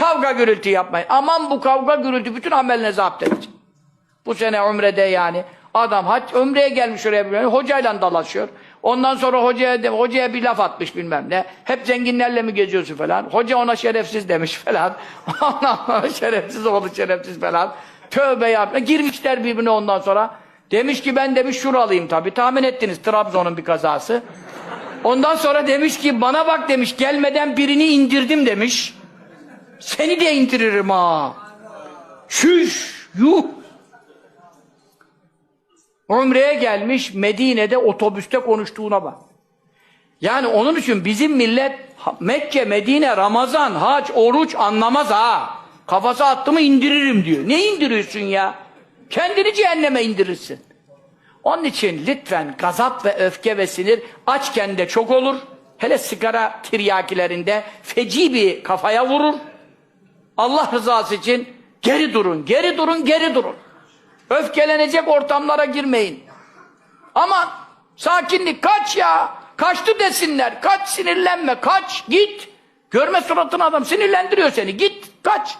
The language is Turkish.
Kavga gürültü yapmayın. Aman bu kavga gürültü bütün ameline zapt edecek. Bu sene umrede yani adam hac ömreye gelmiş oraya bir hocayla dalaşıyor. Ondan sonra hocaya hocaya bir laf atmış bilmem ne. Hep zenginlerle mi geziyorsun falan. Hoca ona şerefsiz demiş falan. Sonra şerefsiz oğlu şerefsiz falan. Tövbe yapma. Girmişler birbirine ondan sonra. Demiş ki ben demiş şuralıyım tabii. Tahmin ettiniz Trabzon'un bir kazası. Ondan sonra demiş ki bana bak demiş gelmeden birini indirdim demiş. Seni de indiririm ha. Şüş, yuh. Umre'ye gelmiş Medine'de otobüste konuştuğuna bak. Yani onun için bizim millet Mekke, Medine, Ramazan, hac, oruç anlamaz ha. Kafası attı mı indiririm diyor. Ne indiriyorsun ya? Kendini cehenneme indirirsin. Onun için lütfen gazap ve öfke ve sinir açken de çok olur. Hele sigara tiryakilerinde feci bir kafaya vurur. Allah rızası için geri durun, geri durun, geri durun. Öfkelenecek ortamlara girmeyin. Aman sakinlik kaç ya. Kaçtı desinler. Kaç sinirlenme kaç git. Görme suratını adam sinirlendiriyor seni. Git kaç.